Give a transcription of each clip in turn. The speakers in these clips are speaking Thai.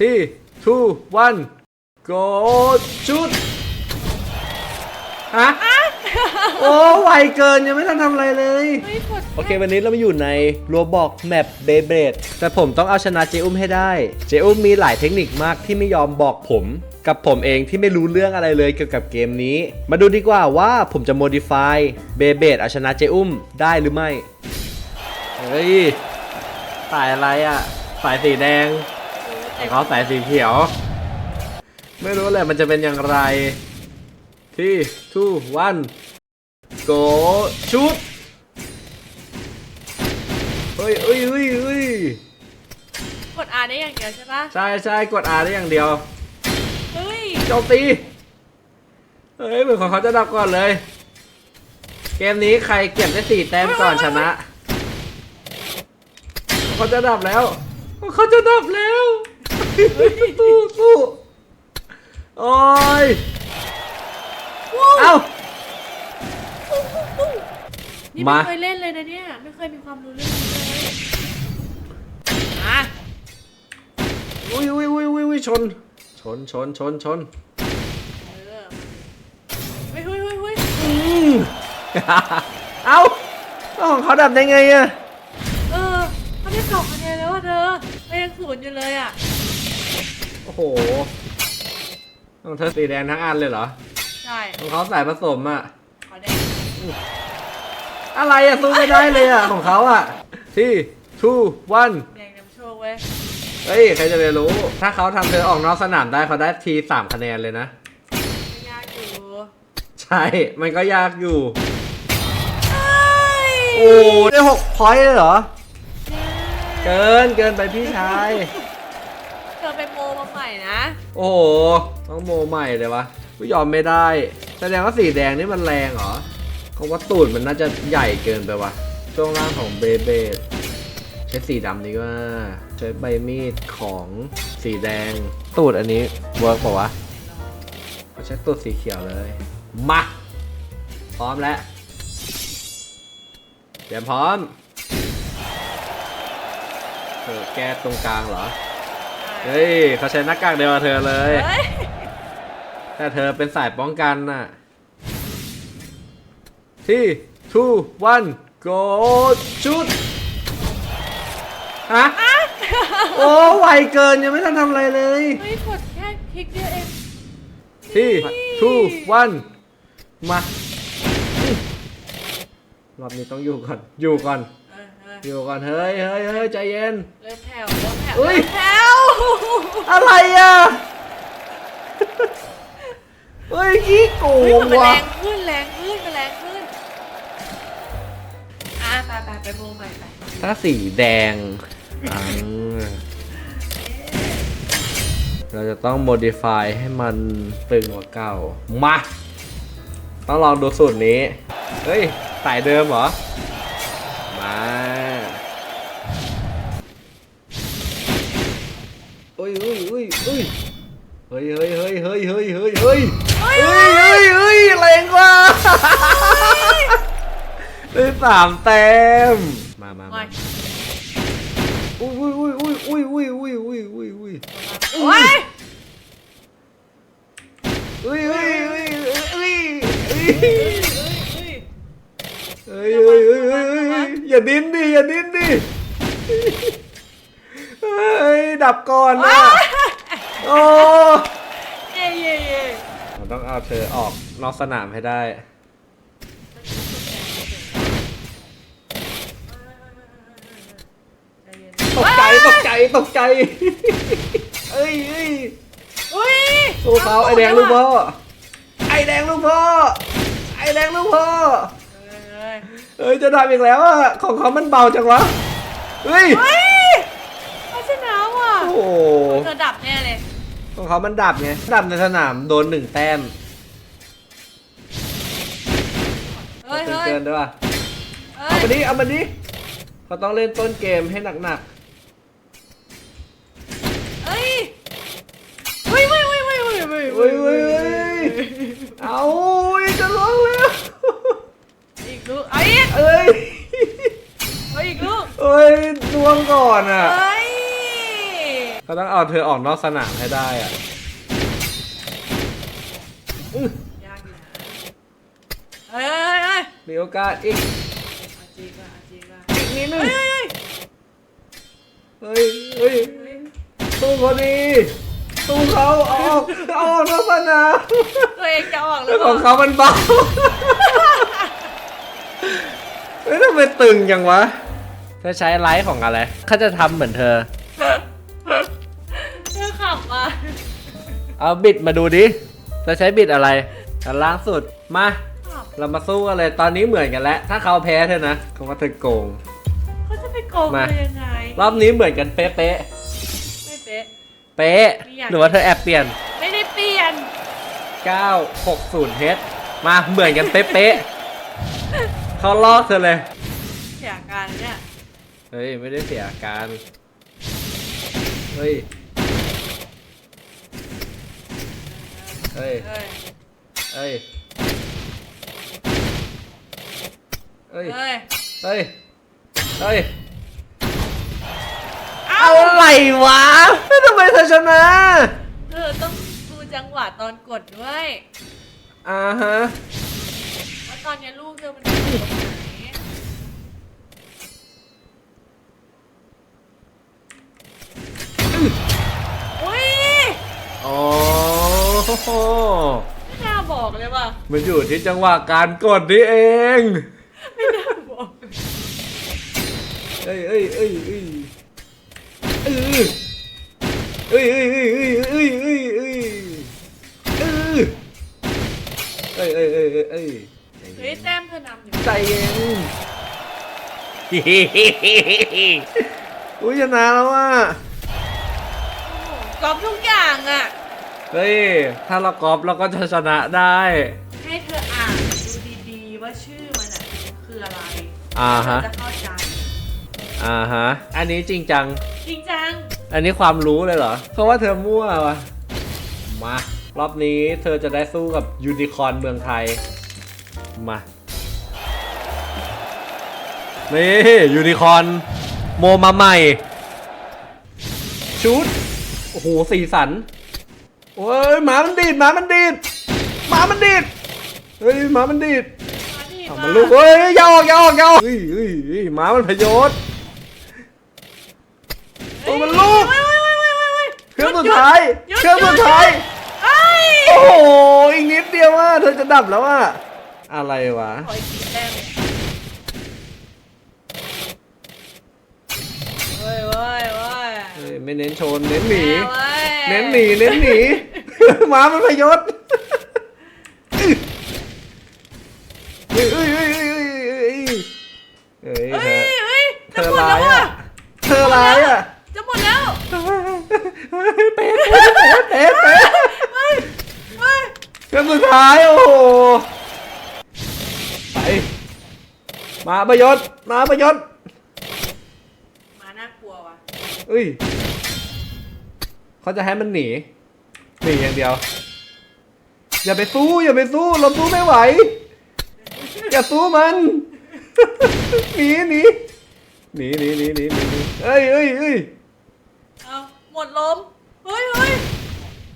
ที่ two one go ชุดฮะโอ้ไวเกินยังไม่ทันทำอะไรเลยไม่กดโอเค วันนี้เรามาอยู่ในโรบอกแมปเบเบดแต่ผมต้องเอาชนะเจอุ้มให้ได้ เจอุ้มมีหลายเทคนิคมากที่ไม่ยอมบอกผม กับผมเองที่ไม่รู้เรื่องอะไรเลยเกี่ยวกับเกมนี้ มาดูดีกว่าว่าผมจะ modify เบเบดเอาชนะเจอุ้มได้หรือไม่ เฮ้ยสายอะไรอะสายสีแดง แต่เขาสายสีเขียว ไม่รู้แหละมันจะเป็นอย่างไรที่ two one go ชุดเฮ้ยเฮ้ยเฮ้ยเฮ้ยกด R ได้อย่างเดียวใช่ปะใช่ใช่กด R ได้อย่างเดียวเฮ้ยโจมตีเฮ้ยเหมือนของเขาจะดับก่อนเลย เกมนี้ใครเก็บได้สี่แต้มก่อนชนะเขาจะดับแล้วเขาจะดับแล้ว สู้สู้โอ้ยเอ้า นี่มา ไม่เคยเล่นเลยนะเนี่ย ไม่เคยมีความรู้เรื่องนี้เลยอะอุ้ยอุ้ยอุ้ยอุ้ยอุ้ยชน ชนชนชนชนเออเฮ้ยเฮ้ยเฮ้ยเฮ้ยอืม เอ้าแล้วของเขาดับได้ไงอะเออเขาได้สองคะแนนแล้วอะเธอเรายังศูนย์อยู่เลยอะ โอ้โหของเธอสีแดงทั้งอันเลยเหรอใช่ของเขาสายผสมอะขอแดงอะไรอะสู้ไม่ได้เลยอะของเขาอะที่ two one แดงนำโชคเว้ยเฮ้ย ใครจะไปรู้ ถ้าเขาทำเธอออกนอกสนามได้เขาได้ทีสามคะแนนเลยนะ ไม่ยากอยู่ใช่ มันก็ยากอยู่ เอ้ยโอ้ได้หกพอยต์เลยเหรอ เกินเกินไปพี่ชายเธอไป โมมาใหม่นะโอ้โหต้องโมใหม่เลยวะกูยอมไม่ได้ แสดงว่าสีแดงนี่มันแรงเหรอเขาว่าตูดมันน่าจะใหญ่เกินไปวะช่วงล่างของเบเบดใช้สีดำดีกว่าใช้ใบมีดของสีแดง ตูดอันนี้เวิร์กป่าวะเอาใช้ตูดสีเขียวเลยมาพร้อมแล้วเตรียมพร้อมเธอแก้ตรงกลางเหรอ เฮ้ยเขาใช้หน้ากากเดียวกับเธอเลย เฮ้ยแต่เธอเป็นสายป้องกันน่ะ ที่ two one go ชุดฮะโอ้ไวเกินยังไม่ทันทำอะไรเลย เฮ้ยกดแค่คลิกเดียวเองที่ two one มาอืมรอบนี้ต้องอยู่ก่อน อยู่ก่อน เออเอออยู่ก่อน เฮ้ยเฮ้ยเฮ้ยใจเย็น เริ่มแผ่วเริ่มแผ่ว เฮ้ยเริ่มแผ่วอะไรอะเฮ้ยขี้โกเฮ้ยงมันแรว่ะงขึ้นแรงขึ้นมันแรงขึ้นอะไปไปไปโมใหม่ไปถ้าสีแดงอ่าเราจะต้อง modify ให้มันตึงกว่าเก่า มา ต้องลองดูสูตรนี้ เฮ้ย สายเดิมเหรอ ฮ้ยเฮ้ยเฮ้ยเฮ้ยเฮ้ยเฮ้ยเฮ้ยเฮ้ยเฮ้ยเฮ้ยแรงกว่าได้สามแต้มมามาโอ้มายอุ้ยอุ้ยอุ้ยอุ้ยอุ้ยอุ้ยอุ้ยอุ้ยอุ้ยโอ้ยอุ้ยอุ้ยอุ้ยอุ้ยอุ้ยเฮ้ยเฮ้ยเฮ้ยเฮ้ยเฮ้ยเฮ้ยอย่าดิ้นดิอย่าดิ้นดิเฮ้ยดับก่อนนะ โอ้เย่เย่เย่เราต้องเอาเธอออกนอกสนามให้ได้ ตกใจตกใจตกใจ เอ้ยเอ้ยอุ้ยสู้เขาไอแดงลูกพ่อ ไอแดงลูกพ่อ ไอแดงลูกพ่อเฮ้ยเอ้ยจะดับอีกแล้วอะของเขามันเบาจังวะ เฮ้ย เฮ้ยเขาชนะว่ะโอ้โห เธอดับแน่เลย ของเขามันดับไงดับในสนามโดนหนึ่งแต้มเฮ้ยเฮ้ยเกินๆด้วยป่ะเฮ้เอายมาดิเอามาดิเขาต้องเล่นต้นเกมให้หนักเฮ้ยเฮ้ยเฮ้ยเฮ้ยเฮ้ยเฮ้ยเฮ้ยๆเฮ้ยเฮ้ยเฮ้ยเอาจะร้องแล้วอีกลูกเอาอีกเอ้ย เอาอีกลูก เอ้ยดวงก่อนอะเฮ้ย เขาต้องเอาเธอออกนอกสนามให้ได้อะอื้อยากอยู่นะเฮ้ยเฮ้ยเฮ้ยมีโอกาสอีกเอาจริงว่ะเอาจริงว่ะอีกนิดนึงเฮ้ยเฮ้ยเฮ้ยเฮ้ยเฮ้ยสู้เขาดีสู้เขาเอาออกเอาออกนอกสนามตัวเองจะออกหรืแล้อวเปของล่าเขามันเบาเฮ้ยทำไมตึงจังวะเธอใช้ไลฟ์ของอะไรเขาจะทำเหมือนเธอ เอาบิดมาดูดิจะใช้บิดอะไรอันล่างสุด มาขับเรามาสู้กันเลย ตอนนี้เหมือนกันแล้ว ถ้าเขาแพ้เธอนะเขาว่าเธอโกง เขาจะไปโกงมาเธอยังไง รอบนี้เหมือนกันเป๊ะไม่เป๊ะๆเป๊ะไม่อยากหรือว่าเธอแอบเปลี่ยน ไม่ได้เปลี่ยน 960 h มาเหมือนกันเป๊ะๆ เขาลอกเธอเลย เสียการเนี่ย เฮ้ย ไม่ได้เสียอาการ เฮ้ย เฮ้ย เฮ้ย เฮ้ย เฮ้ย เฮ้ย เฮ้ย เฮ้ยเอ้าเอาอะไรวะทำไมเธอชนะเธอต้องดูจังหวะตอนกดด้วย อ่าฮะ ว่าตอนนี้ลูกเธอมันอยู่ตรงไหนอุ้ย อ๋อ ไม่น่าบอกเลยว่ะมันอยู่ที่จังหวะการกดนี่เองไม่น่าบอกเอ้ยเอ้ยเอ้ยเอ้ยเอ้ยเอ้ยเอ้ยเอ้ยเอ้ยเอ้ยเอ้ยเอ้ยเอ้ยเอ้ยเอ้ยเอ้ยเอ้ยเฮ้ยแต้มเธอนำอยู่ใจเย็นอุ้ยชนะแล้วอะกรอบทุกอย่างอะ เฮ้ย ถ้าเรากอบเราก็จะชนะได้ ให้เธออ่านดูดีๆว่าชื่อมันอะคืออะไรอ่าฮะ เธอจะเข้าใจอ่าฮะ อันนี้จริงจัง จริงจังอันนี้ความรู้เลยเหรอ เพราะว่าเธอมั่ววะมา รอบนี้เธอจะได้สู้กับยูนิคอร์นเมืองไทย มา นี่ยูนิคอร์นโมมาใหม่ ชุด โอ้โห สีสัน โอ้ยหมามันดีดหมามันดีดหมามันดีดเฮ้ยหมามันดีดมาดิเอามามันลูกเฮ้ยอยาออกอยาออกอยาออกเฮ้ยเฮ้ยเฮ้ยหมามันพยศเอามันลูกเฮ้ยเฮ้ยเฮ้ยเฮ้ยเฮ้ยเฮ้ยเครื่องสุดท้ายหยุดเครื่องสุดท้ายเฮ้ยโอ้โหอีกนิดเดียวว่าเธอจะดับแล้วว่าอะไรวะขออีกทีแต้มเว้ยเว้ยเว้ยเฮ้ยไม่เน้นชนเน้นหนีแม่ เน้นหนีเน้นหนี หมามันพยศเฮ้ยเฮ้ยเฮ้ยเฮ้ยเฮ้ยเฮ้ยเฮ้ยเธอเฮ้ยเธจะอหมดร้าแล้วยอะอะเธอร้ายอะจะหมดแล้วเป๊ะเป๊ะเป๊ะเป๊ะเป๊ะเฮ้ยเฮ้ยเครื่องสุดท้ายโอ้โหไปมาประยศมาประยศมาน่ากลัวว่ะเอ้ยเเขาจะให้มันหนีหนีอย่างเดียว อย่าไปสู้อย่าไปสู้เราสู้ไม่ไหว อย่าสู้มันหนีหนีหนีหนีหนีหนีเอ้ยเอ้ยเอ้ยเอาหมดลมเฮ้ยเฮ้ย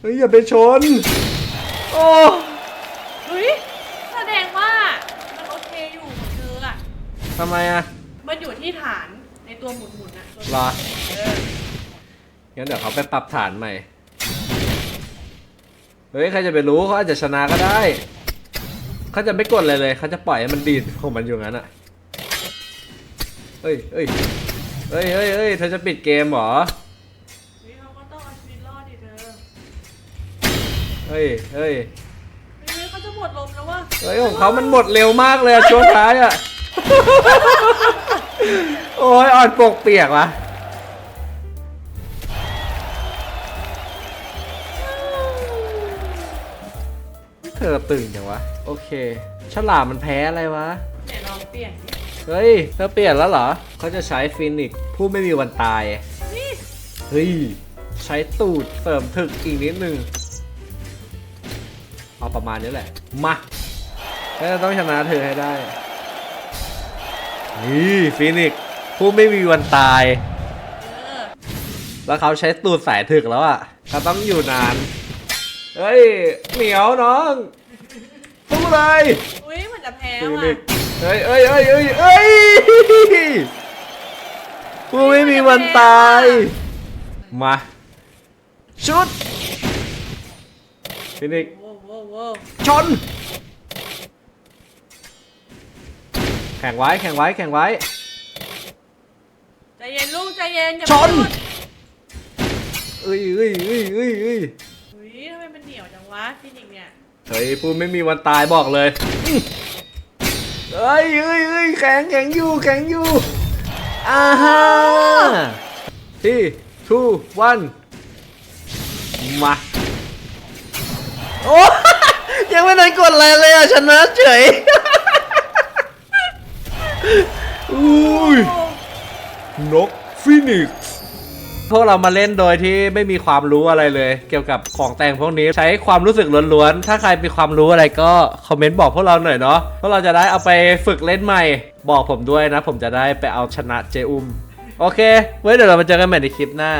เฮ้ยอย่าไปชนโอ้เฮ้ยแสดงว่ามันโอเคอยู่ของเธออะทำไมอะมันอยู่ที่ฐานในตัวหมุนๆนะตัหมุนๆเออ งั้นเดี๋ยวเขาไปปรับฐานใหม่ เฮ้ย ใครจะไปรู้เขาอาจจะชนะก็ได้ เขาจะไม่กดเลยเลย เขาจะปล่อยให้มันดีดของมันอยู่งั้นอะเฮ้ยเฮ้ยเฮ้ยเฮ้ยเฮ้ยเธอจะปิดเกมเหรอเฮ้ยเขาก็ต้องเอาชีวิตรอดดิเธอเฮ้ยเฮ้ยเฮ้ยเขาจะหมดลมแล้วว่ะเฮ้ยของเขามันหมดเร็วมากเลยอะช่วงท้ายอะ โอ้ยอ่อนปกเปียกวะ เธอตึงจังวะ โอเค ฉลามมันแพ้อะไรวะไหนลองเปลี่ยนดิเฮ้ย เธอเปลี่ยนแล้วเหรอ เขาจะใช้ฟินิกซ์ผู้ไม่มีวันตายนี่เฮ้ย ใช้ตูดเสริมถึกอีกนิดนึง เอาประมาณนี้แหละ มาแล้วเราต้องชนะเธอให้ได้ นี่ฟินิกซ์ผู้ไม่มีวันตาย เออ แล้วเขาใช้ตูดสายถึกแล้วอะเขาต้องอยู่นาน เฮ้ยเหนียวน้องสู้เลยอุ้ยเหมือนจะแพ้ฟิว่ะนิกซ์เฮ้ยเอ้ยเอ้ยเอ้ยเอ้ยกูไม่มีวันตาย มาชุดฟินิกซ์โว้วโว้วโว้วชน แข่งไว้แข่งไว้แข่งไว้ ใจเย็นลูกใจเย็นอย่าชน พูดเอ้ยเอ้ยเอ้ยเอ้ยเอ้ยอุ้ยทำไม มันเหนียวจังวะฟินิกซ์เนี่ยเฮ้ยพูดไม่มีวันตายบอกเลยอื้อเอ้ยเอ้ยเอ้ยแข็งแข็งอยู่แข็งอยู่อ่าฮะที่ทูวันมาโอ้ยังไม่ได้กดอะไรเลยอะชนะเฉยอุ้ยนกฟินิกซ์ พวกเรามาเล่นโดยที่ไม่มีความรู้อะไรเลย เกี่ยวกับของแต่งพวกนี้ใช้ความรู้สึกล้วนๆ ถ้าใครมีความรู้อะไรก็คอมเมนต์บอกพวกเราหน่อยเนาะพวกเราจะได้เอาไปฝึกเล่นใหม่ บอกผมด้วยนะ ผมจะได้ไปเอาชนะเจอุมโอเค ไว้เดี๋ยวเรามาเจอกันใหม่ในคลิปหน้า